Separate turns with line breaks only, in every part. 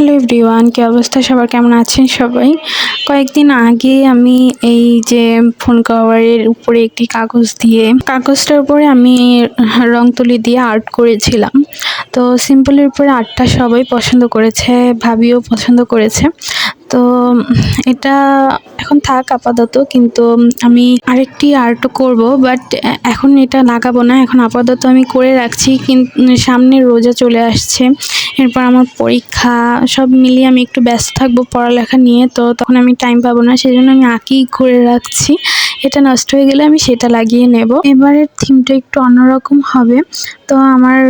Hello everyone, কী অবস্থা? সবার কেমন আছেন সবাই? কয়েকদিন আগে আমি এই যে ফোন কভারের উপরে একটি কাগজ দিয়ে, কাগজটার উপরে আমি রং তুলি দিয়ে আর্ট করেছিলাম। তো সিম্পলের উপরে আর্টটা সবাই পছন্দ করেছে, ভাবিও পছন্দ করেছে। তো এটা এখন থাক আপাতত, কিন্তু আমি আরেকটি আর্ট করব বাট এখন এটা লাগাবো না। এখন আপাতত আমি করে রাখছি কিন্তু সামনে রোজা চলে আসছে। এরপর আমার পরীক্ষা, সব মিলিয়ে আমি একটু ব্যস্ত থাকব পড়ালেখা নিয়ে, তো তখন আমি টাইম পাবো না। সেই জন্য আমি আঁকিই করে রাখছি। এটা নষ্ট হয়ে গেলে আমি সেটা লাগিয়ে নেব। এবারের থিমটা একটু অন্যরকম হবে। তো আমার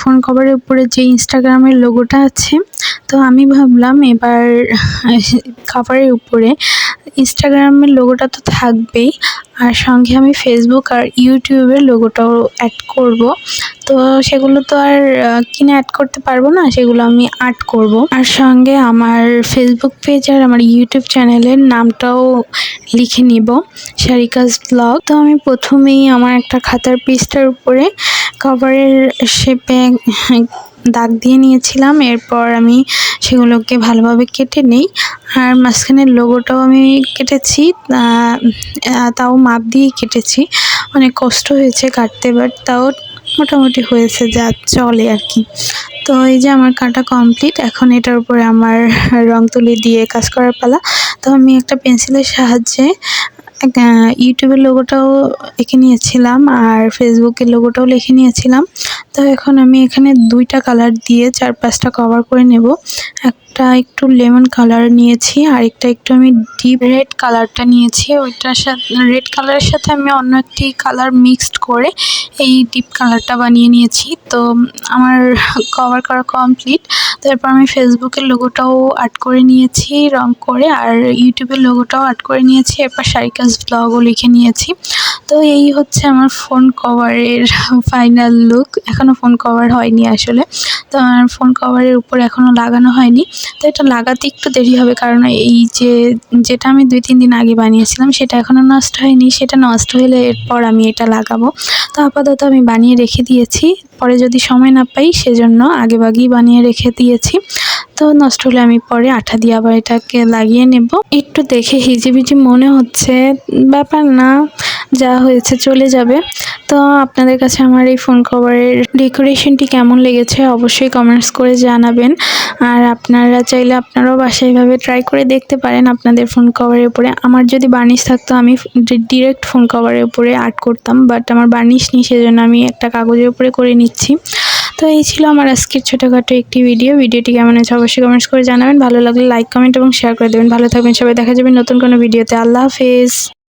ফোন কভারের উপরে যে ইনস্টাগ্রামের লোগোটা আছে, তো আমি ভাবলাম এবার কভারের উপরে ইনস্টাগ্রামের লোগোটা তো থাকবেই, আর সঙ্গে আমি ফেসবুক আর ইউটিউবের লোগোটাও অ্যাড করব। তো সেগুলো তো আর কিনে অ্যাড করতে পারব না, সেগুলো আমি আর্ট করব। আর সঙ্গে আমার ফেসবুক পেজ আর আমার ইউটিউব চ্যানেলের নামটাও লিখে নিব শারিকাস ব্লগ তো আমি প্রথমেই আমার একটা খাতার পিসটার উপরে কভারের শেপে দাগ দিয়ে নিয়েছিলাম। এরপর আমি সেগুলোকে ভালোভাবে কেটে নিই। আর মাঝখানের লোগোটাও আমি কেটেছি। তাও মাপ দিয়েই কেটেছি। অনেক কষ্ট হয়েছে কাটতে বাট তাও মোটামুটি হয়েছে যা চলে আর কি। তো এই যে আমার কাটা কমপ্লিট এখন এটার উপরে আমার রং তুলি দিয়ে কাজ করার পালা। তো আমি একটা পেন্সিলের সাহায্যে ইউটিউবের লোগোটাও এঁকে নিয়েছিলাম আর ফেসবুকের লোগোটাও লিখে নিয়েছিলাম। তো এখন আমি এখানে দুইটা কালার দিয়ে চার পাঁচটা কভার করে নেব। একটা একটু লেমন কালার নিয়েছি, আর একটা একটু আমি ডিপ রেড কালারটা নিয়েছি। ওইটার সাথে, রেড কালারের সাথে আমি অন্য একটি কালার মিক্সড করে এই ডিপ কালারটা বানিয়ে নিয়েছি। তো আমার কভার করা কমপ্লিট। তো এরপর আমি ফেসবুকের লোগোটাও আর্ট করে নিয়েছি, রং করে, আর ইউটিউবের লোগোটাও আর্ট করে নিয়েছি। এরপর সারিকাস ব্লগও লিখে নিয়েছি। তো এই হচ্ছে আমার ফোন কভারের ফাইনাল লুক এখনও ফোন কভার হয়নি আসলে। তো আমার ফোন কভারের উপর এখনও লাগানো হয়নি। তো এটা লাগাতে একটু দেরি হবে কারণ এই যে, যেটা আমি দুই, তিন দিন আগে বানিয়েছিলাম সেটা এখনও নষ্ট হয়নি। সেটা নষ্ট হলে এরপর আমি এটা লাগাবো। তো আপাতত আমি বানিয়ে রেখে দিয়েছি। পরে যদি সময় না পাই সেজন্য আগেভাগেই বানিয়ে রেখে দিয়েছি। তো নষ্ট হলে আমি পরে আঠা দিয়ে আবার এটাকে লাগিয়ে নেব। একটু দেখে হিজিবিজি মনে হচ্ছে, ব্যাপার না, যা হয়েছে চলে যাবে। তো আপনাদের কাছে আমার এই ফোন কভারের ডেকোরেশনটি কেমন লেগেছে অবশ্যই কমেন্টস করে জানাবেন। আর আপনারা চাইলে আপনারাও বাসায় এভাবে ট্রাই করে দেখতে পারেন আপনাদের ফোন কভারের উপরে। আমার যদি বার্নিশ থাকতো, আমি ডিরেক্ট ফোন কভারের উপরে আর্ট করতাম বাট আমার বার্নিশ নেই, সেজন্য আমি একটা কাগজের উপরে করে নিচ্ছি। তো এই ছিল আমার আজকের ছোটোখাটো একটি ভিডিও ভিডিওটি কেমন আছে অবশ্যই কমেন্টস করে জানাবেন। ভালো লাগলে লাইক কমেন্ট এবং শেয়ার করে দেবেন। ভালো থাকবেন সবাই। দেখা যাবে নতুন কোনো ভিডিওতে আল্লাহ হাফেজ।